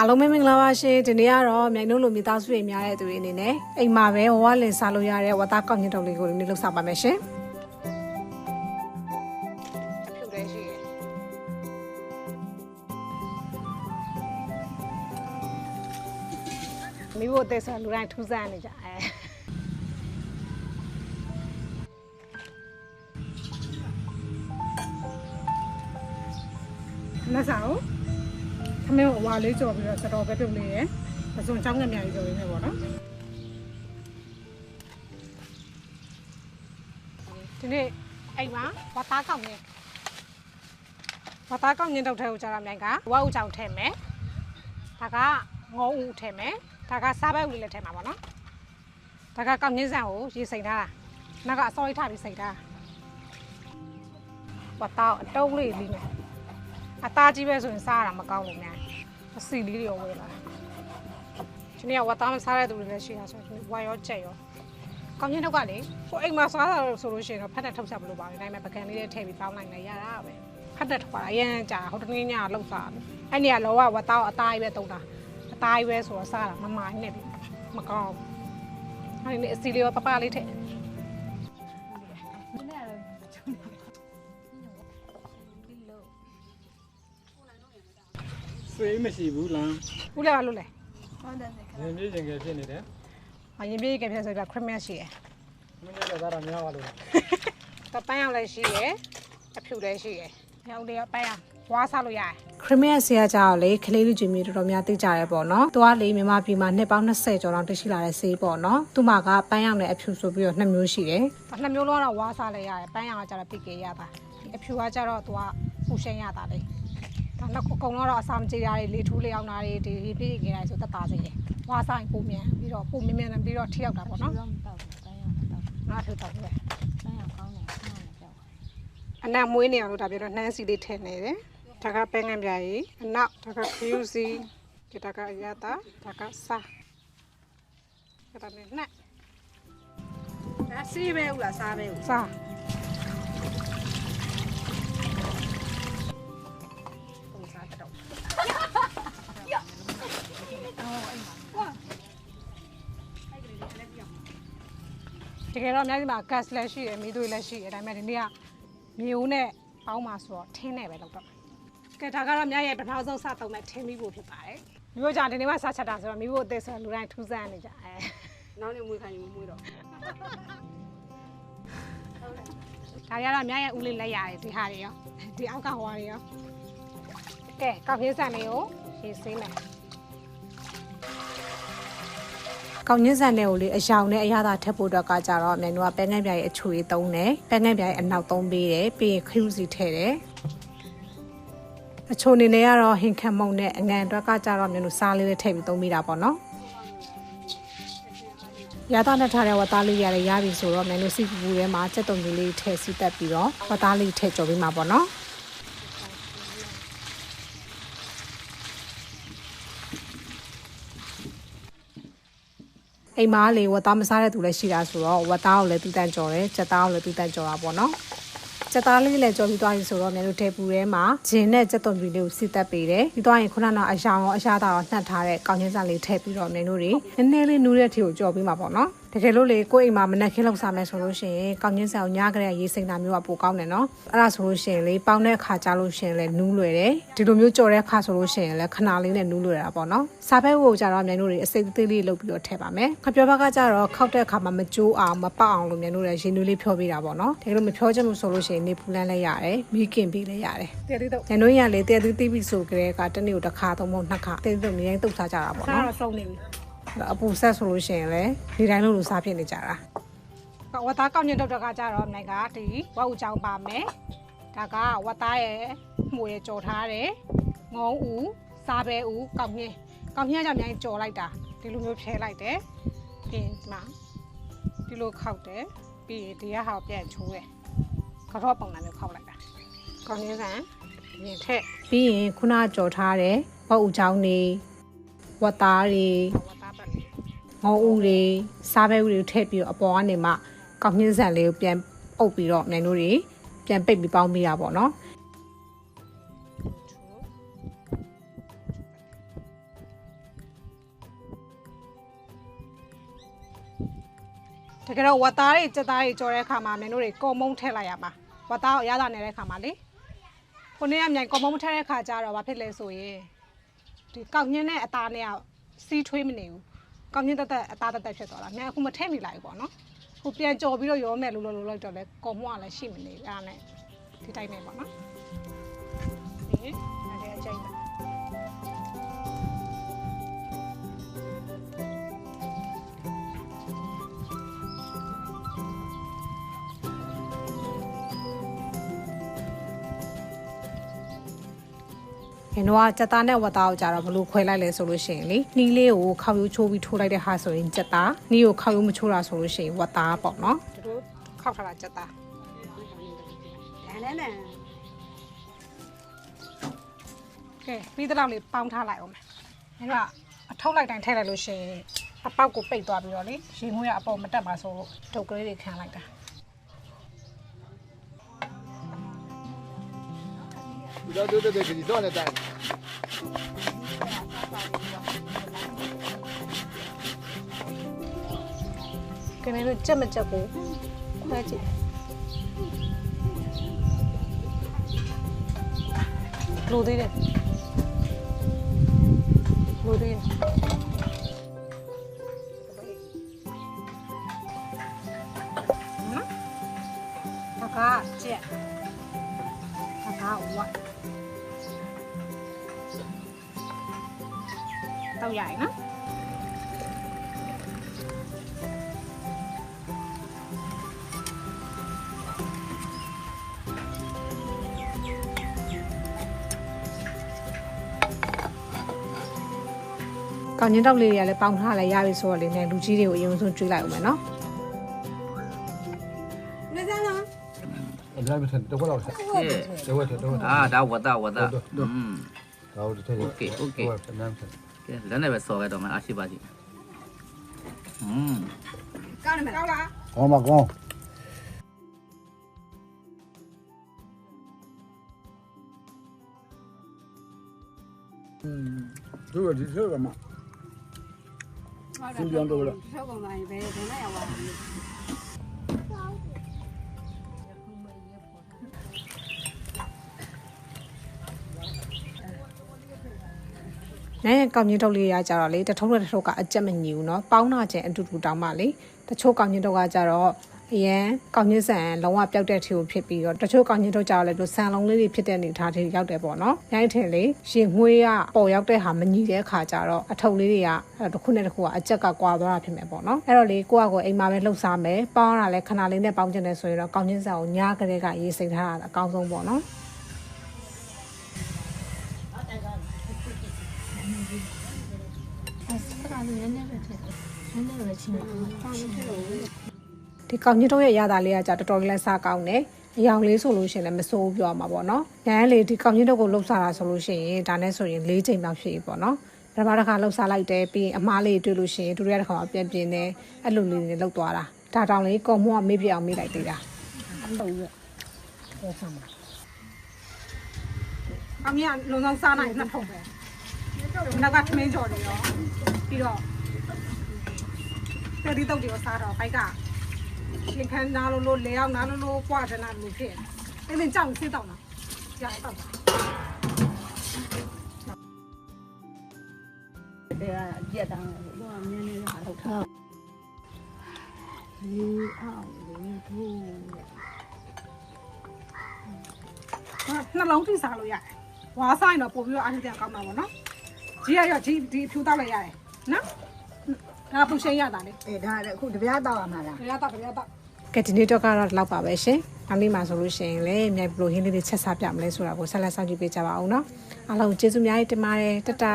အားလုံးပဲမင်္ဂလာပါရှင်ဒီနေ့ကတော့မြိုင်တို့လိုမိသားစုတွေများတဲ့သူတွေအနေနဲ့အိမ်မှာပဲဝဝလင်စားလို့ရတဲ့ဝတ်သားကောက်ညစ်တုပ်လေးကိုဒီနေ့လုပ်ဆောင်ပါမယ်ရှင်ဖြုတ်တယ်ရှိရယ်မိဖို့အသက်ဆိုလူတိုင်းထူးဆန်းနေကြအဲလက်ဆောင် ခမင်းကိုအဝါလေးကြော်ပြီးတော့စတော်ပဲပြုတ်လေးရယ်ပစုံချောင်းငယ်များကြီးကြော်ရင်းနဲ့ပေါ့နော်ဒီနေ့အိမ်မှာဝါသားကောက်နေဝါသားကောက်ငင်းတော့ထဲကိုကြာတာမြိုင်ကဝါဥချောင်းထဲမယ်ဒါကငေါဥထဲမယ်ဒါကစားပဲဥလေးလည်းထဲမှာပေါ့နော်ဒါကကောက်ငင်းဆန်ကိုရေစိမ်ထားတာနောက်ကအစောကြီးထားပြီးစိမ်ထားတာဝါသားအတုံးလေးလေးနဲ့အသားကြီးပဲဆိုရင်စားရတာမကောင်းလို့များ အစီလေးတွေရောဝေးလာဒီနေ့ကဝတ်သားမစားတဲ့သူတွေလည်းရှိတာဆိုတော့ဝါရောကြက်ရောကောင်းချင်းတော့ကလေကိုအိမ်မှာစားတာဆိုလို့ရှိရင်တော့ဖက်တက်ထုတ်ချက်မလို့ပါဘူးဒါပေမဲ့ပကံလေးတွေထည့်ပြီးပေါင်းလိုက်လည်းရတာပဲဖက်တက်ထုတ်ပါအရင်ကြာဟိုတနေ့ညလောက်စားတယ်အဲ့နေကလောကဝတ်သားအသားကြီးပဲတုံးတာအသားကြီးပဲဆိုတော့စားတာမမိုင်းနဲ့ပြီမကောင်းဘူးအဲ့ဒီအစီလေးရောပပလေးထည့် ဆွေးမရှိဘူးလားဦးလည်းပါလို့လေရင်းပြေးကျင်ကြဖြစ်နေတယ်အရင်ပြေးကြပြဆိုတော့ခရမတ်ရှိရယ်မင်းလည်းသားတာများပါလို့တပန်းရောက်လည်းရှိရယ်အဖြူလည်းရှိရယ်ညောင်လေးပန်းရဝါစားလို့ရတယ်ခရမရဲ့ဆရာကြောင့်လေခလေးလူချင်းမျိုးတော်တော်များသိကြရဲပေါ့နော်။သူကလေမြန်မာပြည်မှာနှစ်ပေါင်း20ကျော်လောက်တရှိလာတဲ့ဆေးပေါ့နော်။သူ့မှာကပန်းရောင်နဲ့အဖြူဆိုပြီးတော့နှစ်မျိုးရှိတယ်။နှစ်မျိုးလုံးကတော့ဝါစားလည်းရတယ်။ပန်းရောင်ကကျတော့ပိကေရတာ။ဒီအဖြူကကျတော့သူကပူရှင်းရတာလေ။ ဒါနောက်အကုန်လုံးတော့အစာမကြေတာတွေလေထူးလေအောင်တာတွေဒီပြည့်ကြတာဆိုသက်သာစေတယ်။ဝါစားရင်ပုံမြန်ပြီးတော့ပုံမြင်မြန်ပြီးတော့ထိရောက်တာပေါ့နော်တော့မတော့ဘူးတိုင်းအောင်တော့။ငါထူတော့ပဲတိုင်းအောင်ကောင်းတယ်ခဏနဲ့ကြောက်။အနံ့မွေးနေအောင်လို့ဒါပြတော့နှမ်းစီလေးထည့်နေတယ်။ဒါကပဲငန်းပြားကြီးအနောက်ဒါကခယူစီဒါကအရတာဒါကစားဒါနဲ့နှက်ဒါစီးပဲဦးလားစားပဲဦးစားပုံ ကယ်တော့အများကြီးမှာ gas လည်းရှိတယ်မီးသွေးလည်းရှိတယ်ဒါပေမဲ့ဒီနေ့ကမြေဦးနဲ့ပေါင်းမှာဆိုတော့ထင်းနဲ့ပဲလောက်တော့ကဲဒါကတော့အများရဲ့ပထမဆုံးစတော့မဲ့ထင်းမီးဖို့ဖြစ်ပါတယ်မျိုးကြောင့်ဒီနေ့မှစချက်တာဆိုတော့မီးဖို့အသက်ဆိုတော့လူတိုင်းထူးဆန်းနေကြအဲနောက်နေ့မွေးခိုင်းရင်မမွေးတော့ဒါရတော့အများရဲ့ဦးလေးလက်ရတယ်ဒီဟာတွေရောဒီအောက်ကဟွာတွေရောကဲကောက်ရင်းဆန်လေးကိုရေးဆေးမယ် ကောက်ညင်းဆန်လေးကိုလေအယောင်နဲ့အရသာထပ်ဖို့အတွက်ကကြတော့အမြန်တို့ကပဲငန်းပြားရဲ့အချွေသုံးတယ်ပဲငန်းပြားရဲ့အနောက်သုံးပေးတယ်ပြီးရင်ခရူစီထည့်တယ်အချိုနေနေကတော့ဟင်ခံမုံနဲ့အငံအတွက်ကကြတော့မျိုးလို့စားလေးလေးထည့်ပြီးသုံးမိတာပေါ့နော်ရသားနဲ့ထားတဲ့ဝတ်သားလေးရတယ်ရပြီဆိုတော့မျိုးလို့စီပူပူထဲမှာစက်တုံကြီးလေးထည့်စီတက်ပြီးတော့ဝတ်သားလေးထည့်ကြော်ပြီးမှာပေါ့နော် အိမ်မားလေဝတ်သားမစားတဲ့သူလည်းရှိတာဆိုတော့ဝတ်သားကိုလည်းတူတန့်ကြော်တယ်စက်သားကိုလည်းတူတန့်ကြော်တာပေါ့နော်စက်သားလေးလည်းကြော်ပြီးသွားပြီဆိုတော့မြန်တို့တဲပူထဲမှာဂျင်းနဲ့စက်သွန်ပီလေးကိုစီတက်ပေးတယ်ပြီးသွားရင်ခုနကအရှောင်ရောအရှားသားရောနှက်ထားတဲ့ကောင်းချင်းစာလေးထည့်ပြီးတော့မြန်တို့တွေနည်းနည်းလေးနူးတဲ့အထီကိုကြော်ပြီးမှာပေါ့နော် တကယ်လို့လေကိုယ့်အိမ်မှာမနက်ခင်းလောက်စားမယ်ဆိုလို့ရှိရင်ကောင်းချင်းစာကိုညကလေးရေးစိမ့်တာမျိုးကပိုကောင်းတယ်နော်အဲ့ဒါဆိုလို့ရှိရင်လေပေါင်းတဲ့အခါကြလို့ရှိရင်လည်းနူးလွယ်တယ်ဒီလိုမျိုးကြော်တဲ့အခါဆိုလို့ရှိရင်လည်းခဏလေးနဲ့နူးလွယ်တာပေါ့နော်စားပဲကိုကြတော့မြန်တို့တွေအစိမ့်သေးလေးလုပ်ပြီးတော့ထည့်ပါမယ်ခပြောဘက်ကကြတော့ခောက်တဲ့အခါမှာမကျိုးအောင်မပေါက်အောင်လို့မြန်တို့လည်းရေနူးလေးဖြောပေးတာပေါ့နော်တကယ်လို့မဖြောချင်ဘူးဆိုလို့ရှိရင်နေပူလန်းလည်းရတယ်မီးကင်ပြီးလည်းရတယ်တဲ့သေးတော့မြန်တို့ရလေတဲ့သေးသေးပြီဆိုကြတဲ့ကတနေ့ကိုတစ်ခါသုံးဖို့နှစ်ခါတဲ့သေးတော့အများကြီးတုတ်စားကြတာပေါ့နော်စားတော့ဆုံးနေပြီ အပူဆက်ဆိုလို့ရှိရင်လည်းဒီတိုင်းလို့လို့စားဖြစ်နေကြတာဝတ်သားကောက်ညင်တော့တကကြတော့နိုင်ကဒီဝက်ဥချောင်းပါမယ်ဒါကဝတ်သားရဲ့မှုရဲ့ကြော်ထားတယ်ငုံဥစားပဲဥကောက်ညင်ကောက်ညင်ကကြောင့်အများကြီးကြော်လိုက်တာဒီလိုမျိုးဖြဲလိုက်တယ်ပြီးရင်ဒီမှာဒီလိုခောက်တယ်ပြီးရင်ဒီကဟာကိုပြန်ချိုးတယ်ကတော့ပုံစံမျိုးခောက်လိုက်တာကောက်ညင်ဆန်ရင်ထက်ပြီးရင်ခုနကကြော်ထားတယ်ဝက်ဥချောင်းနေဝတ်သားတွေဝတ်သားပတ်လေး ငုံဥတွေစားပဲဥတွေထည့်ပြီးတော့အပေါ်ကနေမှကောက်ညှင်းဆန်လေးကိုပြန်အုပ်ပြီးတော့နိုင်တို့တွေပြန်ပိတ်ပြီးပေါင်းမိတာပေါ့နော်တကယ်တော့ဝက်သားတွေကြက်သားတွေကြော်တဲ့အခါမှာမင်းတို့တွေကုံမုံထည့်လိုက်ရမှာဝက်သားကိုအရသာနေတဲ့အခါမှာလေခုနေ့ကမြိုင်ကုံမုံထည့်တဲ့အခါကျတော့ဘာဖြစ်လဲဆိုရင်ဒီကောက်ညင်းတဲ့အသားနဲ့ကစီးထွေးမနေဘူး ကောက်ညင်းတက်တက်အသားတက်တက်ဖြစ်သွားတာမြန်အခုမထည့်မိလိုက်ဘူးပေါ့နော်ခုပြန်ကြော်ပြီးတော့ရောမယ်လို့လို့လို့လိုက်တော့လဲကုံမုံကလည်းရှိမနေဘူးအဲ့ဒါနဲ့ဒီတိုင်းပဲပေါ့နော် ရင်တော့ကြက်သားနဲ့ဝတ်သားကိုကြတော့ဘလို့ခွဲလိုက်လဲဆိုလို့ရှိရင်လေနှီးလေးကိုခောက်ရိုးချိုးပြီးထိုးလိုက်တဲ့ဟာဆိုရင်ကြက်သားနှီးကိုခောက်ရိုးမချိုးတာဆိုလို့ရှိရင်ဝတ်သားပေါ့နော်တို့ခောက်ထားတာကြက်သားဒါနဲ့နဲ့ကဲပြီးတဲ့လောက်လေးပေါင်းထားလိုက်အောင်မယ်ရင်တော့အထုတ်လိုက်တိုင်းထည့်လိုက်လို့ရှိရင်အပေါက်ကိုပိတ်သွားပြီးတော့လေရေငွေးကအပေါ်မတက်ပါဆိုလို့ဒုတ်ကလေးတွေခံလိုက်တာ ဒီတော့တို့တဲ့ဒီတော့လည်းတိုင်းကဲနေလို့ကြက်မကြက်ကိုခွဲကြည့်လိုသေးတယ်လို ထုတ်ရရင်နော်ကောင်ချင်းတောက်လေးတွေကလည်းပေါင်ထားလည်းရပြီဆိုတော့လေနဲ့လူကြီးတွေကိုအရင်ဆုံးကျွေးလိုက်အောင်မယ်နော်နေစမ်းလားအကြမ်းမထန်တော့တော့ဆက်တော့တော့အာဒါဝတ်တာဝတ်တာอืมဒါတို့ထည့်ရโอเคโอเคနမ်းထန် 咱那边烧开多嘛，阿西巴斤。嗯。高了没？高了。高嘛高。嗯，这个就这个嘛，新疆这了。 နဲကောင်းချင်းတောက်လေးတွေကကြတော့လေတထုံးနဲ့တထုံးကအကြက်မညီဘူးเนาะပေါင်းတာချင်းအတူတူတောင်းပါလေတချို့ကောင်းချင်းတောက်ကကြတော့အရန်ကောင်းချင်းဆန်လုံးဝပျောက်တဲ့ထီကိုဖြစ်ပြီးတော့တချို့ကောင်းချင်းတောက်ကြတော့လေသူဆန်လုံးလေးတွေဖြစ်တဲ့အနေထားတွေရောက်တယ်ပေါ့နော်။ညိုင်းထင်လေရှင်ငွေးကပေါ်ရောက်တဲ့ဟာမညီတဲ့အခါကျတော့အထုပ်လေးတွေကအဲ့တစ်ခုနဲ့တစ်ခုကအကြက်ကကွာသွားတာဖြစ်မယ်ပေါ့နော်။အဲ့တော့လေကိုကကိုအိမ်မှာပဲလှုပ်ရှားမယ်ပေါင်းရတာလဲခဏလေးနဲ့ပေါင်းချင်တယ်ဆိုရင်တော့ကောင်းချင်းဆန်ကိုညားကလေးကရေးစိတ်ထားတာအကောင်းဆုံးပေါ့နော်။ ဒီကောင်းညတော့ရဲ့ရတာလေးကကြာတော်တော်လေးလဲစားကောင်းတယ်အယောင်လေးဆိုလို့ရှိရင်လည်းမစိုးဘူးပြောရမှာပေါ့နော်။ညလေဒီကောင်းညတော့ကိုလှုပ်စားတာဆိုလို့ရှိရင်ဒါနဲ့ဆိုရင်၄ချိန်လောက်ရှိပြီပေါ့နော်။ပထမတစ်ခါလှုပ်စားလိုက်တယ်ပြီးရင်အမားလေးတွေ့လို့ရှိရင်ဒုတိယတစ်ခါမှပြန်ပြင်းတယ်အဲ့လိုလေးတွေလှုပ်သွားတာ။ဒါတောင်လေးကော်မောကမေးပြအောင်မေးလိုက်သေးတာ။ဟုတ်ရဲ့။ဟုတ်ဆမ်းပါ။အမေကလုံဆောင်စားနိုင်နှစ်ထုံပဲ။နောက်ကထမင်းကြော်တယ်ရောပြီးတော့ တယ်ဒီတော့ဒီကိုစားတော့ဘိုက်ကရှင်ခန်းနာလို့လို့လေအောင်နာလို့လို့ကွာတယ်နာလို့ဖြစ်အဲ့ဒီကြောင်စစ်တော့လားရတော့တဲ့ကကြက်တောင်းတယ်တော့မြင်းနေဟာထုတ်ထားဒီအောင်လေးထိုးနှလုံးထိစားလို့ရတယ်ဝါဆိုင်တော့ပို့ပြီးတော့အားတင်ကောင်းမှာပေါ့နော်ကြီးရရကြီးဒီဖြူတောက်လိုက်ရတယ်နော် ဒါပူရှင်ရတာလေအေးဒါလည်းအခုတပြားတောက်ရမှာလားရတာရတာကဲဒီနေ့တော့ကတော့လောက်ပါပဲရှင်နောက်နေ့မှာဆိုလို့ရှိရင်လေမြိုင်ဘလိုဟင်းလေးတွေချက်စားပြမလဲဆိုတာကိုဆက်လက်စောင့်ကြည့်ပေးကြပါအောင်နော်အားလုံးကျေးဇူးများတင်ပါတယ်တတာ